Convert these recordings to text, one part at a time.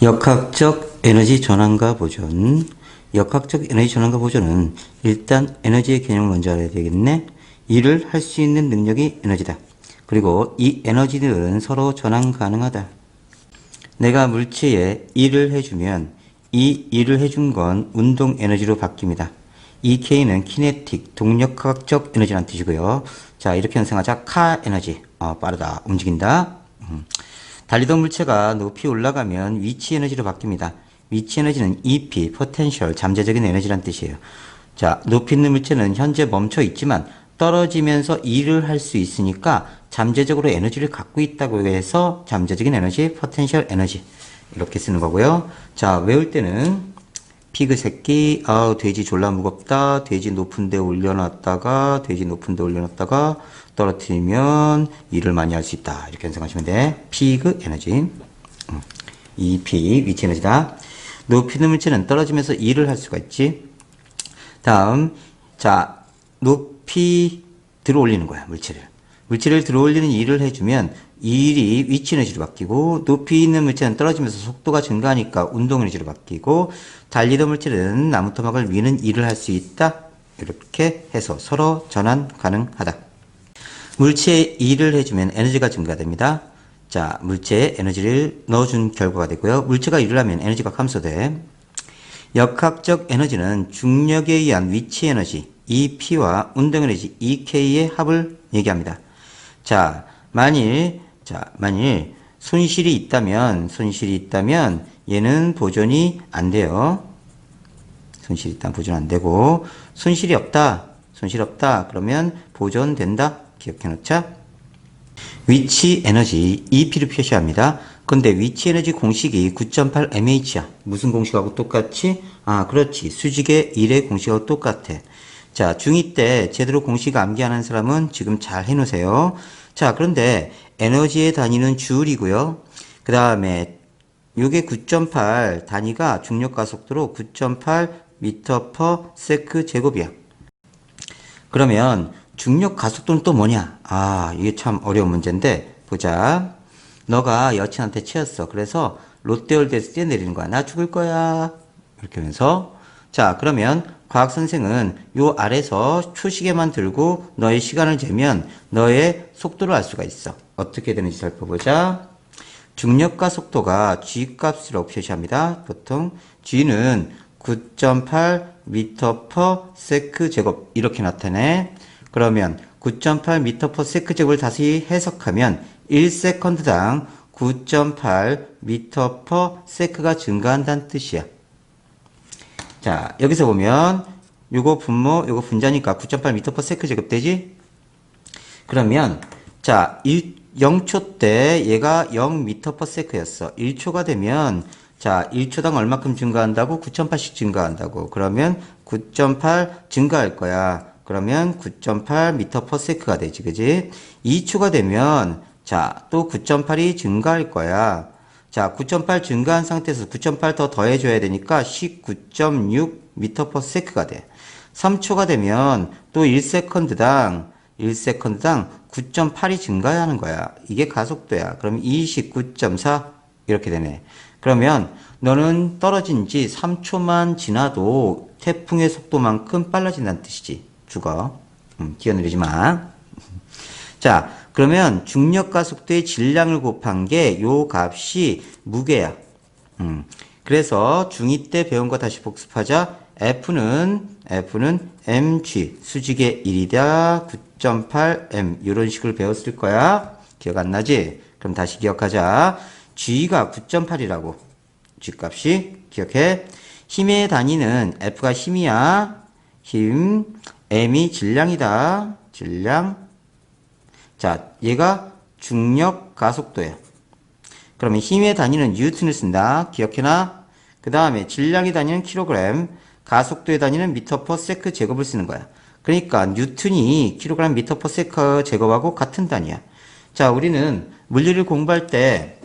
역학적 에너지 전환과 보존. 역학적 에너지 전환과 보존은 일단 에너지의 개념을 먼저 알아야 되겠네. 일을 할 수 있는 능력이 에너지다. 그리고 이 에너지들은 서로 전환 가능하다. 내가 물체에 일을 해주면 이 일을 해준 건 운동 에너지로 바뀝니다. 이 K는 키네틱, 동력학적 에너지라는 뜻이고요. 자, 이렇게 형성하자. 카 에너지. 어, 빠르다. 움직인다. 음. 달리던 물체가 높이 올라가면 위치 에너지로 바뀝니다. 위치 에너지는 EP, potential, 잠재적인 에너지란 뜻이에요. 자, 높이 있는 물체는 현재 멈춰 있지만 떨어지면서 일을 할 수 있으니까 잠재적으로 에너지를 갖고 있다고 해서 잠재적인 에너지, potential 에너지 이렇게 쓰는 거고요. 자, 외울 때는 피그 새끼, 아, 돼지 졸라 무겁다. 돼지 높은 데 올려놨다가, 돼지 높은 데 올려놨다가, 떨어뜨리면 일을 많이 할 수 있다. 이렇게 생각하시면 돼. 피그 에너지. 음, EP, 위치 에너지다. 높이 있는 물체는 떨어지면서 일을 할 수가 있지. 다음, 자, 높이 들어 올리는 거야, 물체를. 물체를 들어 올리는 일을 해주면 이 일이 위치 에너지로 바뀌고 높이 있는 물체는 떨어지면서 속도가 증가하니까 운동 에너지로 바뀌고 달리던 물체는 나무 토막을 위는 일을 할 수 있다. 이렇게 해서 서로 전환 가능하다. 물체에 일을 해주면 에너지가 증가됩니다. 자, 물체에 에너지를 넣어준 결과가 되고요. 물체가 일을 하면 에너지가 감소돼. 역학적 에너지는 중력에 의한 위치 에너지 EP와 운동 에너지 EK의 합을 얘기합니다. 자, 만일 자, 만일 손실이 있다면 손실이 있다면 얘는 보존이 안 돼요. 손실이 있다면 보존 안 되고 손실이 없다. 손실 없다. 그러면 보존된다. 기억해 놓자. 위치 에너지 EP를 표시합니다. 근데 위치 에너지 공식이 9.8 mh야. 무슨 공식하고 똑같이? 아, 그렇지. 수직의 1의 공식하고 똑같아. 자, 중2 때 제대로 공식 암기하는 사람은 지금 잘 해놓으세요. 자, 그런데 에너지의 단위는 주울이고요. 그 다음에 요게 9.8 단위가 중력 가속도로 9.8 미터 퍼 세크 제곱이야. 그러면 중력 가속도는 또 뭐냐? 아, 이게 참 어려운 문제인데 보자. 너가 여친한테 치였어. 그래서 롯데월드에서 뛰어내리는 거야. 나 죽을 거야. 이렇게 하면서 자, 그러면 과학 선생은 요 아래서 초시계만 들고 너의 시간을 재면 너의 속도를 알 수가 있어. 어떻게 되는지 살펴보자. 중력과 속도가 g 값으로 표시합니다. 보통 g는 9.8 미터 퍼 세크 제곱 이렇게 나타내. 그러면 9.8 미터 퍼 세크 제곱을 다시 해석하면 1세컨드당 9.8 미터 퍼 세크가 증가한다는 뜻이야. 자, 여기서 보면 요거 분모, 요거 분자니까 9.8m per 세크 제곱 되지? 그러면 자, 1, 0초 때 얘가 0m per 세크였어. 1초가 되면 자, 1초당 얼마큼 증가한다고? 9.8씩 증가한다고. 그러면 9.8 증가할 거야. 그러면 9.8m per 세크가 되지. 그지? 2초가 되면 자, 또 9.8이 증가할 거야. 자, 9.8 증가한 상태에서 9.8 더 더해줘야 되니까 19.6 미터 퍼 세크가 돼. 3초가 되면 또 1세컨드당 1세컨드당 9.8이 증가하는 거야. 이게 가속도야. 그럼 29.4 이렇게 되네. 그러면 너는 떨어진 지 3초만 지나도 태풍의 속도만큼 빨라진다는 뜻이지. 죽어. 음, 기어내리지 마. 자, 그러면 중력 가속도의 질량을 곱한 게 요 값이 무게야. 음. 그래서 중2 때 배운 거 다시 복습하자. F는 F는 mg 수직의 1이다. 9.8m 이런 식으로 배웠을 거야. 기억 안 나지? 그럼 다시 기억하자. g가 9.8이라고. g 값이 기억해. 힘의 단위는 F가 힘이야. 힘 m이 질량이다. 질량 자, 얘가 중력 가속도예요. 그러면 힘의 단위는 뉴턴을 쓴다. 기억해놔. 그 다음에 질량의 단위는 킬로그램, 가속도의 단위는 미터 퍼 세크 제곱을 쓰는 거야. 그러니까 뉴턴이 킬로그램 미터 퍼 세크 제곱하고 같은 단위야. 자, 우리는 물리를 공부할 때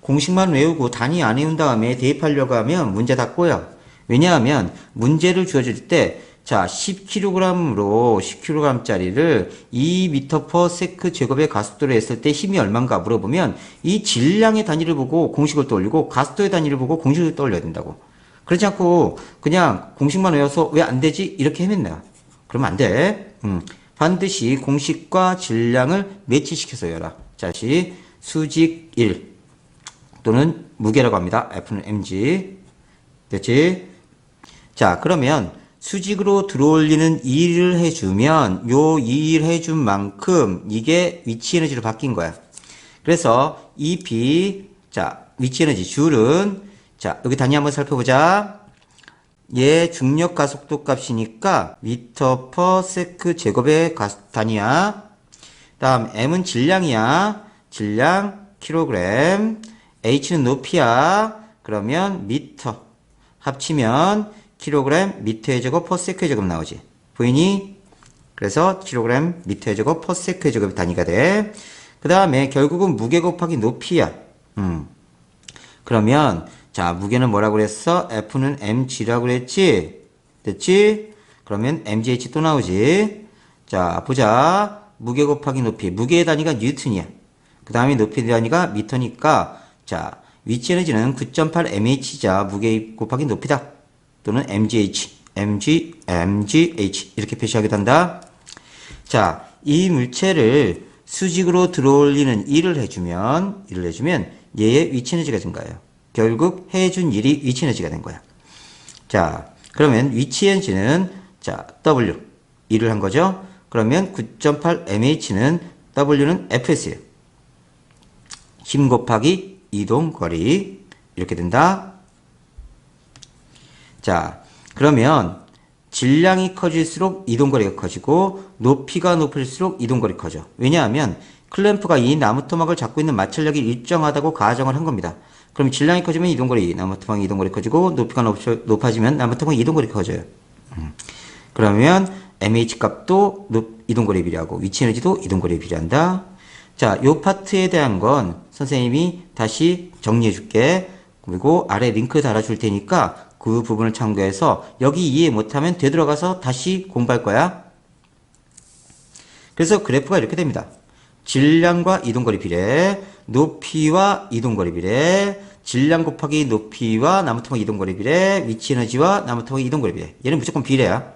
공식만 외우고 단위 안 외운 다음에 대입하려고 하면 문제 다 꼬여. 왜냐하면 문제를 주어질 때 자, 10kg으로 10kg짜리를 2m/s 제곱의 가속도로 했을 때 힘이 얼마인가 물어보면 이 질량의 단위를 보고 공식을 떠올리고 가속도의 단위를 보고 공식을 떠올려야 된다고. 그렇지 않고 그냥 공식만 외워서 왜 안 되지? 이렇게 헤맨다. 그러면 안 돼. 음, 반드시 공식과 질량을 매치시켜서 외워라. 자, 다시 수직 1 또는 무게라고 합니다. F는 mg. 됐지? 자, 그러면 수직으로 들어올리는 2를 해주면 요 2를 해준 만큼 이게 위치 에너지로 바뀐 거야. 그래서 EP, 자, 위치 에너지 줄은, 자, 여기 단위 한번 살펴보자. 얘 중력 가속도 값이니까 미터 퍼 세크 제곱의 가- 단위야. 다음 M은 질량이야. 질량 킬로그램. H는 높이야. 그러면 미터. 합치면 킬로그램 미터의 제곱 퍼 세크의 제곱 나오지. 보이니? 그래서 킬로그램 미터의 제곱 퍼 세크의 제곱이 단위가 돼. 그 다음에 결국은 무게 곱하기 높이야. 음. 그러면 자 무게는 뭐라고 그랬어? F는 mg라고 그랬지? 됐지? 그러면 mgh 또 나오지? 자 보자 무게 곱하기 높이 무게의 단위가 뉴턴이야 그 다음에 높이의 단위가 미터니까 자 위치 에너지는 9.8 mh자 무게 곱하기 높이다 또는 mgh mg mgh 이렇게 표시하기도 한다 자, 이 물체를 수직으로 들어올리는 일을 해주면, 일을 해주면 얘의 위치 에너지가 증가해요. 결국 해준 일이 위치 에너지가 된 거야. 자, 그러면 위치 에너지는 자, W. 일을 한 거죠. 그러면 9.8 mh는 W는 fs예요. 힘 곱하기 이동 거리 이렇게 된다. 자, 그러면 질량이 커질수록 이동거리가 커지고 높이가 높을수록 이동거리 커져. 왜냐하면 클램프가 이 나무 토막을 잡고 있는 마찰력이 일정하다고 가정을 한 겁니다. 그럼 질량이 커지면 이동거리, 나무 토막 이동거리 커지고 높이가 높, 높아지면 나무 토막 이동거리 커져요. 음. 그러면 MH 값도 높- 이동거리에 비례하고 위치 에너지도 이동거리에 비례한다. 자, 요 파트에 대한 건 선생님이 다시 정리해 줄게. 그리고 아래 링크 달아줄 테니까 그 부분을 참고해서 여기 이해 못하면 되돌아가서 다시 공부할 거야. 그래서 그래프가 이렇게 됩니다. 질량과 이동거리 비례, 높이와 이동거리 비례, 질량 곱하기 높이와 나무토막 이동거리 비례, 위치 에너지와 나무토막 이동거리 비례. 얘는 무조건 비례야.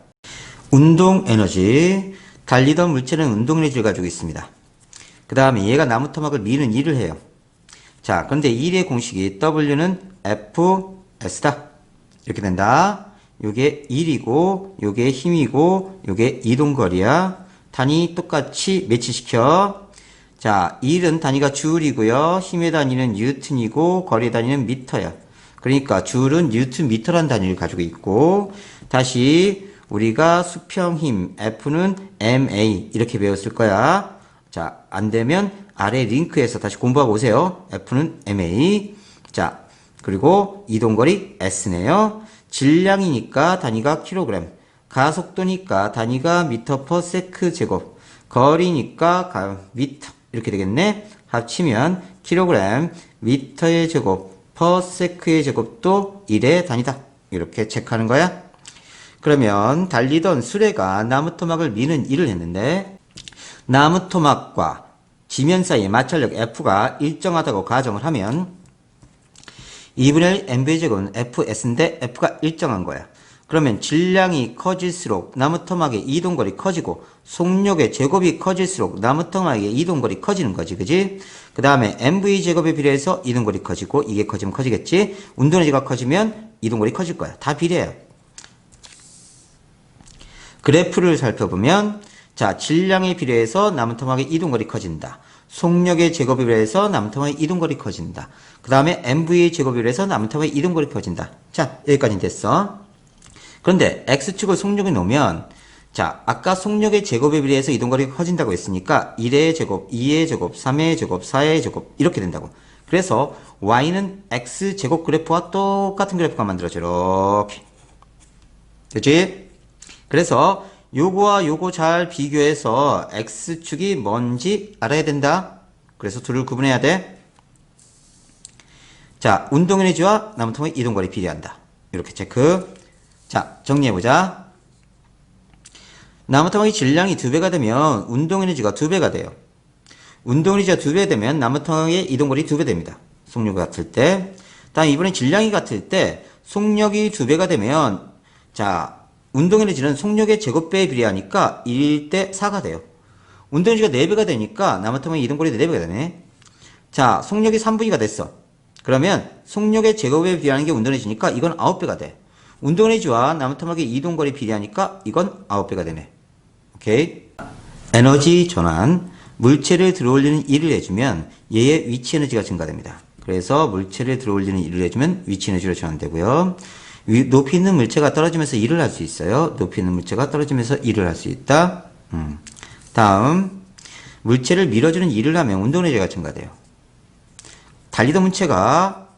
운동 에너지. 달리던 물체는 운동 에너지를 가지고 있습니다. 그 다음에 얘가 나무 토막을 미는 일을 해요. 자, 그런데 일의 공식이 W는 FS다. 이렇게 된다. 요게 1이고, 요게 힘이고, 요게 이동거리야. 단위 똑같이 매치시켜. 자, 1은 단위가 줄이고요. 힘의 단위는 뉴턴이고, 거리 단위는 미터야. 그러니까 줄은 뉴턴 미터라는 단위를 가지고 있고, 다시 우리가 수평 힘 F는 MA 이렇게 배웠을 거야. 자, 안 되면 아래 링크에서 다시 공부하고 오세요. F는 MA. 자, 그리고 이동거리 S네요. 질량이니까 단위가 킬로그램. 가속도니까 단위가 미터 퍼 세크 제곱. 거리니까 가- 미터. 이렇게 되겠네. 합치면 킬로그램 미터의 제곱 퍼 세크의 제곱도 1의 단위다. 이렇게 체크하는 거야. 그러면 달리던 수레가 나무 토막을 미는 일을 했는데 나무 토막과 지면 사이의 마찰력 F가 일정하다고 가정을 하면 2분의 1 MV 제곱은 FS인데 F가 일정한 거야. 그러면 질량이 커질수록 나무 토막의 이동거리 커지고 속력의 제곱이 커질수록 나무 토막의 이동거리 커지는 거지, 그지? 그 다음에 MV 제곱에 비례해서 이동거리 커지고 이게 커지면 커지겠지? 운동에너지가 커지면 이동거리 커질 거야. 다 비례해요. 그래프를 살펴보면 자 질량에 비례해서 나무 토막의 이동거리 커진다. 속력의 제곱에 비례해서 나무 토막의 이동거리 커진다. 그 다음에 MV의 제곱에 비례해서 나무 토막의 이동거리 커진다. 자 여기까지 됐어. 그런데 X축을 속력에 놓으면 자 아까 속력의 제곱에 비례해서 이동거리가 커진다고 했으니까 1의 제곱, 2의 제곱, 3의 제곱, 4의 제곱 이렇게 된다고. 그래서 Y는 X제곱 그래프와 똑같은 그래프가 만들어져 이렇게. 그치? 그래서 요거와 요거 잘 비교해서 X축이 뭔지 알아야 된다. 그래서 둘을 구분해야 돼. 자, 운동 에너지와 나무통의 이동거리 비례한다. 이렇게 체크. 자, 정리해보자. 나무토막이 질량이 두 배가 되면 운동 에너지가 두 배가 돼요. 운동 에너지가 두 배 되면 나무토막의 이동거리 두 배 됩니다. 속력이 같을 때. 다음 이번엔 질량이 같을 때 속력이 두 배가 되면 자 운동 에너지는 속력의 제곱배에 비례하니까 1대 4가 돼요. 운동 에너지가 4배가 되니까 나무토막의 이동거리 4배가 되네. 자 속력이 3V가 됐어. 그러면 속력의 제곱에 비례하는 게 운동 에너지니까 이건 9배가 돼. 운동 에너지와 나무토막의 이동거리 비례하니까 이건 9배가 되네. 오케이. 에너지 전환. 물체를 들어올리는 일을 해주면 얘의 위치 에너지가 증가됩니다. 그래서 물체를 들어올리는 일을 해주면 위치 에너지로 전환되고요. 위- 높이 있는 물체가 떨어지면서 일을 할 수 있어요. 높이 있는 물체가 떨어지면서 일을 할 수 있다. 음. 다음 물체를 밀어주는 일을 하면 운동 에너지가 증가돼요. 달리던 물체가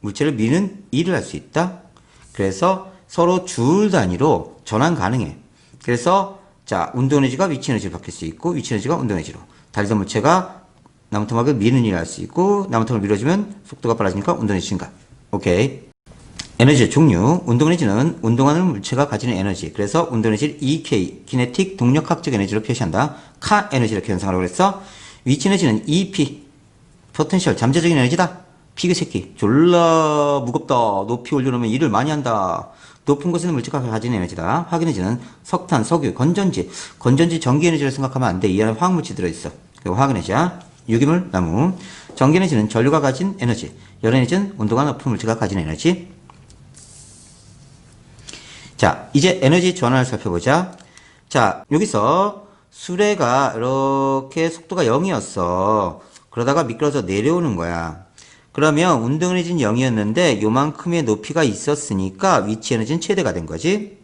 물체를 미는 일을 할 수 있다. 그래서 서로 줄 단위로 전환 가능해. 그래서 자 운동 에너지가 위치 에너지로 바뀔 수 있고 위치 에너지가 운동 에너지로 달리던 물체가 나무토막을 미는 일을 할 수 있고 나무토막을 밀어주면 속도가 빨라지니까 운동 에너지 증가. 오케이. 에너지의 종류, 운동 에너지는 운동하는 물체가 가지는 에너지. 그래서 운동 에너지를 EK, 키네틱 동력학적 에너지로 표시한다. 카 에너지 이렇게 연상하라고 그랬어. 위치 에너지는 EP, 포텐셜 잠재적인 에너지다. 피그 새끼 졸라 무겁다. 높이 올려놓으면 일을 많이 한다. 높은 곳에 있는 물체가 가지는 에너지다. 화학 에너지는 석탄, 석유, 건전지. 건전지 전기 에너지를 생각하면 안 돼. 이 안에 화학물질 들어있어. 그리고 화학 에너지야. 유기물, 나무. 전기 에너지는 전류가 가진 에너지. 열 에너지는 온도가 높은 물체가 가진 에너지. 자, 이제 에너지 전환을 살펴보자. 자, 여기서 수레가 이렇게 속도가 0이었어. 그러다가 미끄러져 내려오는 거야. 그러면 운동 에너지는 0이었는데 요만큼의 높이가 있었으니까 위치 에너지는 최대가 된 거지.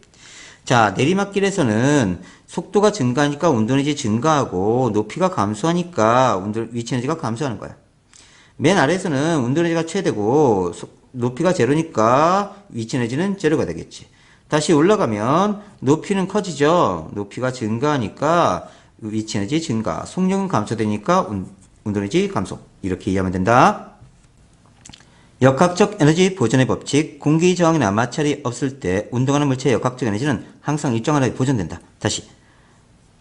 자, 내리막길에서는 속도가 증가하니까 운동 에너지 증가하고 높이가 감소하니까 운동, 위치 에너지가 감소하는 거야. 맨 아래에서는 운동 에너지가 최대고 속- 높이가 제로니까 위치 에너지는 제로가 되겠지. 다시 올라가면 높이는 커지죠. 높이가 증가하니까 위치 에너지 증가. 속력은 감소되니까 운- 운동 에너지 감소. 이렇게 이해하면 된다. 역학적 에너지 보존의 법칙. 공기 저항이나 마찰이 없을 때 운동하는 물체의 역학적 에너지는 항상 일정하게 보존된다. 다시.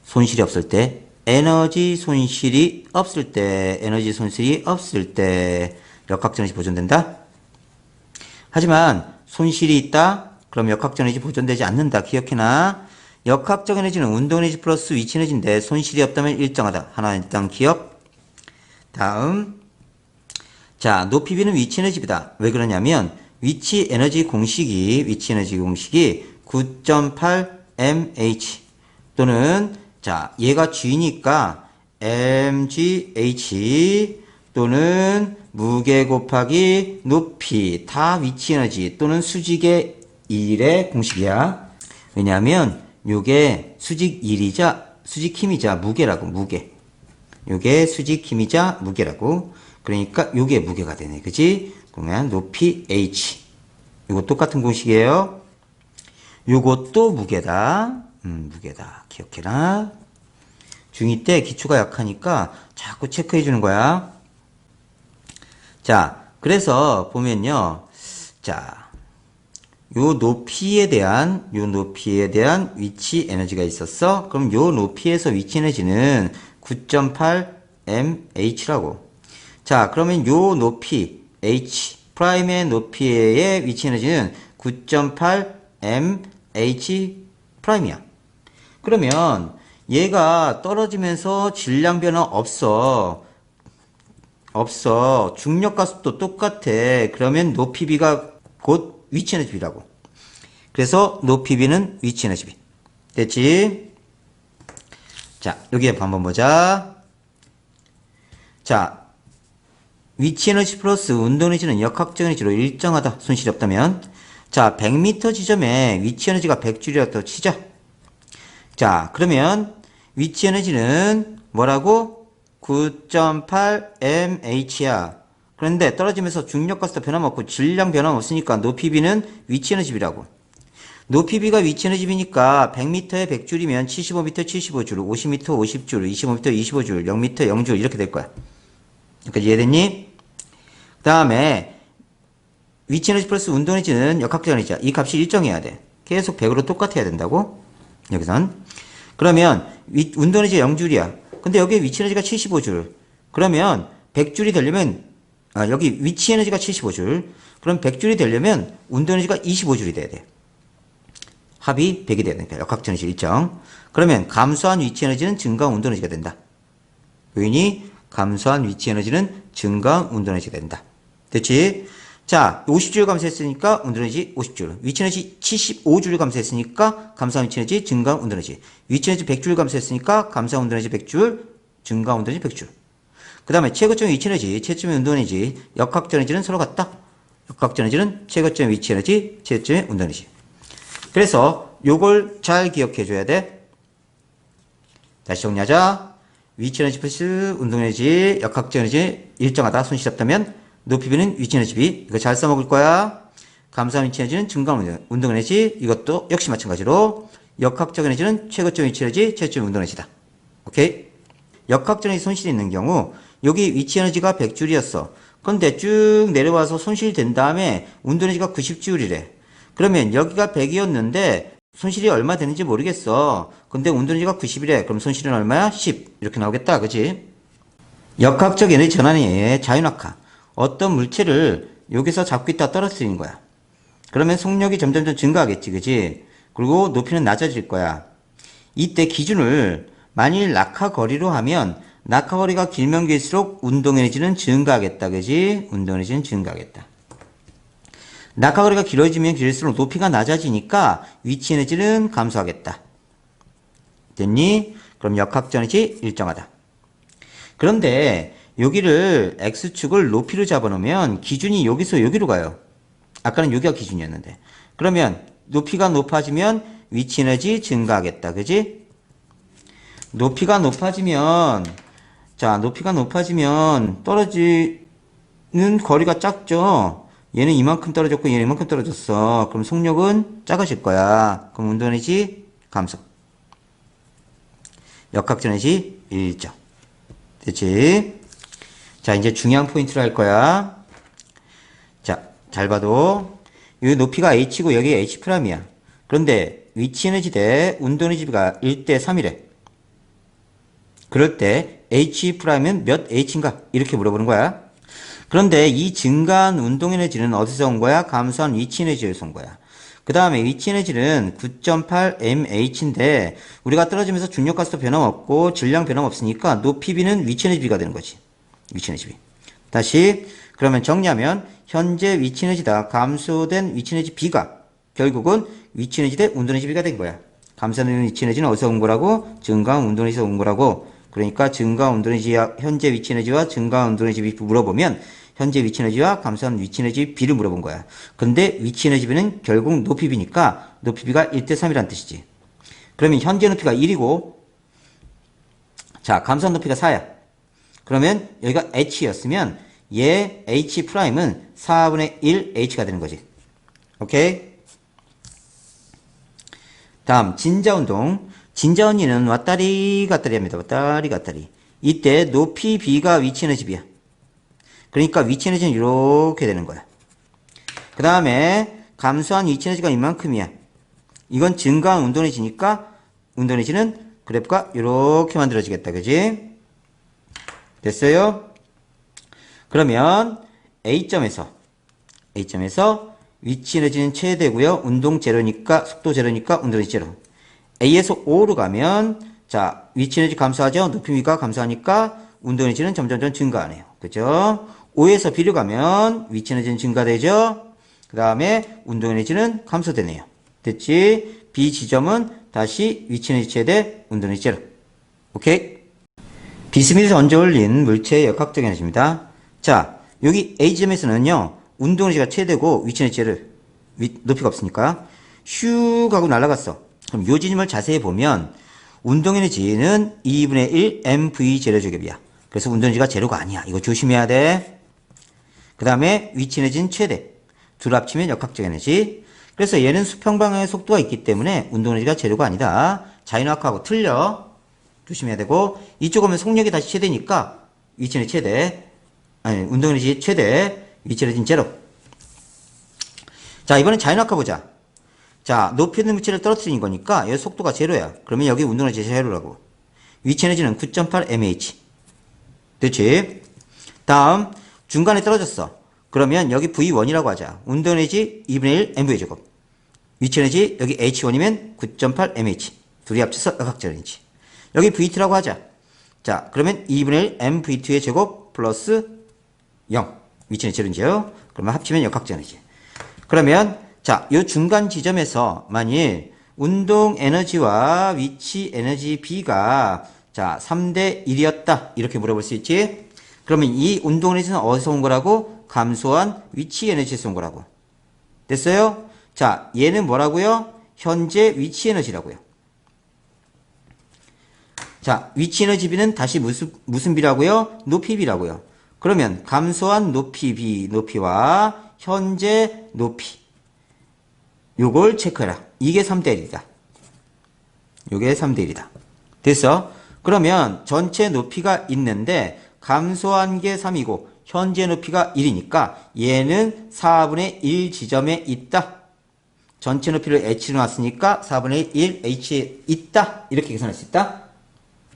손실이 없을 때, 에너지 손실이 없을 때, 에너지 손실이 없을 때, 역학적 에너지 보존된다. 하지만 손실이 있다? 그럼 역학적 에너지 보존되지 않는다. 기억해놔. 역학적 에너지는 운동 에너지 플러스 위치 에너지인데 손실이 없다면 일정하다. 하나 일단 기억. 다음. 자, 높이 비는 위치 에너지비다. 왜 그러냐면 위치 에너지 공식이 위치 에너지 공식이 9.8 mh 또는 자, 얘가 g니까 mgh 또는 무게 곱하기 높이 다 위치 에너지 또는 수직의 1의 공식이야. 왜냐하면 요게 수직 1이자 수직 힘이자 무게라고 무게. 요게 수직 힘이자 무게라고. 그러니까 요게 무게가 되네. 그지? 그러면 높이 h. 요거 똑같은 공식이에요. 요것도 무게다. 음, 무게다. 기억해라. 중2 때 기초가 약하니까 자꾸 체크해 주는 거야. 자, 그래서 보면요. 자, 요 높이에 대한 요 높이에 대한 위치 에너지가 있었어. 그럼 요 높이에서 위치 에너지는 9.8 mh라고. 자, 그러면 요 높이 h 프라임의 높이의 위치 에너지는 9.8 mh 프라임이야. 그러면 얘가 떨어지면서 질량 변화 없어. 없어. 중력과 속도 똑같아. 그러면 높이 비가 곧 위치 에너지 비라고. 그래서 높이 비는 위치 에너지 비. 됐지? 자, 여기 한번 보자. 자, 위치 에너지 플러스 운동 에너지는 역학적 에너지로 일정하다. 손실이 없다면. 자, 100m 지점에 위치 에너지가 100줄이라고 치자. 자, 그러면 위치 에너지는 뭐라고? 9.8 mh야. 그런데 떨어지면서 중력과 스도 변함없고 질량 변함없으니까 높이비는 위치 에너지비라고. 높이비가 위치 에너지비니까 100m에 100줄이면 75m 75줄, 50m 50줄, 25m 25줄, 0m 0줄 이렇게 될 거야. 여기까지 이해됐니? 그 다음에 위치 에너지 플러스 운동 에너지는 역학적 에너지야. 이 값이 일정해야 돼. 계속 100으로 똑같아야 된다고. 여기선. 그러면 위- 운동에너지 0줄이야. 근데 여기에 위치 에너지가 75줄. 그러면 100줄이 되려면 아, 여기 위치 에너지가 75줄. 그럼 100줄이 되려면 운동 에너지가 25줄이 돼야 돼. 합이 100이 돼야 되니까 역학적 에너지 일정. 그러면 감소한 위치 에너지는 증가한 운동 에너지가 된다. 요인이 감소한 위치 에너지는 증가한 운동 에너지가 된다. 됐지? 자, 50줄 감소했으니까 운동 에너지 50줄. 위치 에너지 75줄 감소했으니까 감소한 위치 에너지 증가한 운동 에너지. 위치 에너지 100줄 감소했으니까 감소한 운동 에너지 100줄, 증가한 운동 에너지 100줄. 그 다음에 최고점 위치 에너지, 최초점의 운동 에너지, 역학적 에너지는 서로 같다. 역학적 에너지는 최고점 위치 에너지, 최초점의 운동 에너지. 그래서 요걸 잘 기억해 줘야 돼. 다시 정리하자. 위치 에너지 플러스 운동 에너지, 역학적 에너지 일정하다. 손실 없다면 높이 비는 위치 에너지 비. 이거 잘 써먹을 거야. 감소한 위치 에너지는 증가 운동 에너지. 이것도 역시 마찬가지로 역학적 에너지는 최고점 위치 에너지, 최초점 운동 에너지다. 오케이? 역학적 에너지 손실이 있는 경우 여기 위치 에너지가 100줄이었어. 그런데 쭉 내려와서 손실된 다음에 운동 에너지가 90줄이래. 그러면 여기가 100이었는데 손실이 얼마 되는지 모르겠어. 근데 운동 에너지가 90이래. 그럼 손실은 얼마야? 10. 이렇게 나오겠다. 그지? 역학적 에너지 의해 자연학화. 어떤 물체를 여기서 잡고 있다 떨어뜨리는 거야. 그러면 속력이 점점점 증가하겠지. 그지? 그리고 높이는 낮아질 거야. 이때 기준을 만일 낙하 거리로 하면 낙하거리가 길면 길수록 운동 에너지는 증가하겠다. 그지? 운동 에너지는 증가하겠다. 낙하거리가 길어지면 길수록 높이가 낮아지니까 위치 에너지는 감소하겠다. 됐니? 그럼 역학적 에너지 일정하다. 그런데 여기를 x축을 높이로 잡아놓으면 기준이 여기서 여기로 가요. 아까는 여기가 기준이었는데. 그러면 높이가 높아지면 위치 에너지 증가하겠다. 그지? 높이가 높아지면 자, 높이가 높아지면 떨어지는 거리가 작죠. 얘는 이만큼 떨어졌고 얘는 이만큼 떨어졌어. 그럼 속력은 작아질 거야. 그럼 운동 에너지 감소. 역학적 에너지 일정. 됐지? 자, 이제 중요한 포인트를 할 거야. 자, 잘 봐도 여기 높이가 h고 여기 h'이야. 그런데 위치 에너지 대 운동 에너지가 1대 3이래. 그럴 때 h'은 몇 h인가? 이렇게 물어보는 거야. 그런데 이 증가한 운동 에너지는 어디서 온 거야? 감소한 위치 에너지에서 온 거야. 그 다음에 위치 에너지는 9.8 mh인데 우리가 떨어지면서 중력 가스도 변함없고 질량 변함없으니까 높이 비는 위치 에너지 비가 되는 거지. 위치 에너지 비. 다시 그러면 정리하면 현재 위치 에너지다. 감소된 위치 에너지 비가 결국은 위치 에너지 대 운동 에너지 비가 된 거야. 감소된 위치 에너지는 어디서 온 거라고? 증가한 운동 에너지에서 온 거라고. 그러니까 증가한 운동 에너지 현재 위치 에너지와 증가한 운동 에너지 비 물어보면 현재 위치 에너지와 감소한 위치 에너지 비를 물어본 거야. 근데 위치 에너지 비는 결국 높이 비니까 높이 비가 1대 3이란 뜻이지. 그러면 현재 높이가 1이고 자, 감소한 높이가 4야. 그러면 여기가 h였으면 얘 h 프라임은 4분의 1 h가 되는 거지. 오케이? 다음 진자 운동. 진자 언니는 왔다리 갔다리 합니다. 왔다리 갔다리. 이때 높이 b가 위치 에너지 비야. 그러니까 위치 에너지는 이렇게 되는 거야. 그 다음에 감소한 위치 에너지가 이만큼이야. 이건 증가한 운동 에너지니까 운동 에너지는 그래프가 이렇게 만들어지겠다. 그지? 됐어요? 그러면 A점에서 A점에서 위치 에너지는 최대고요. 운동 제로니까 속도 제로니까 운동 에너지 제로. A에서 O로 가면 자 위치 에너지 감소하죠. 높이 위가 감소하니까 운동 에너지는 점점점 증가하네요. 그죠? O에서 B로 가면 위치 에너지는 증가되죠. 그 다음에 운동 에너지는 감소되네요. 됐지? B 지점은 다시 위치 에너지 최대 운동 에너지 제로. 오케이? 비스밀에서 얹어 올린 물체의 역학적 에너지입니다. 자, 여기 A점에서는요, 운동 에너지가 최대고 위치 에너지를 위- 높이가 없으니까 슉 하고 날아갔어. 그럼 요 지점을 자세히 보면 운동 에너지는 2분의 1 mv 제로 제곱이야. 그래서 운동 에너지가 제로가 아니야. 이거 조심해야 돼. 그 다음에 위치 에너지는 최대. 둘 합치면 역학적 에너지. 그래서 얘는 수평방향의 속도가 있기 때문에 운동 에너지가 제로가 아니다. 자연학하고 틀려. 조심해야 되고 이쪽 오면 속력이 다시 최대니까 위치 에너지 최대. 아니 운동 에너지 최대. 위치 에너지는 제로. 자 이번엔 자연학화 보자. 자, 높이 있는 물체를 떨어뜨린 거니까 여기 속도가 제로야. 그러면 여기 운동에너지 제로라고. 위치 에너지는 9.8 mH. 됐지? 다음, 중간에 떨어졌어. 그러면 여기 V1이라고 하자. 운동 에너지 2분의 1 mv 제곱. 위치 에너지 여기 H1이면 9.8 mH. 둘이 합쳐서 역학적 에너지. 여기 V2라고 하자. 자, 그러면 2분의 1 mv2의 제곱 플러스 0. 위치는 제로인지요? 그러면 합치면 역학적 에너지. 그러면 자, 요 중간 지점에서 만일 운동 에너지와 위치 에너지 B가 자, 3대 1이었다. 이렇게 물어볼 수 있지? 그러면 이 운동 에너지는 어디서 온 거라고? 감소한 위치 에너지에서 온 거라고. 됐어요? 자, 얘는 뭐라고요? 현재 위치 에너지라고요. 자, 위치 에너지 B는 다시 무슨, 무슨 B라고요? 높이 B라고요. 그러면 감소한 높이 B, 높이와 현재 높이. 요걸 체크해라. 이게 3대 1이다. 요게 3대 1이다. 됐어? 그러면 전체 높이가 있는데 감소한 게 3이고 현재 높이가 1이니까 얘는 4분의 1 지점에 있다. 전체 높이를 h로 놨으니까 4분의 1 h에 있다. 이렇게 계산할 수 있다.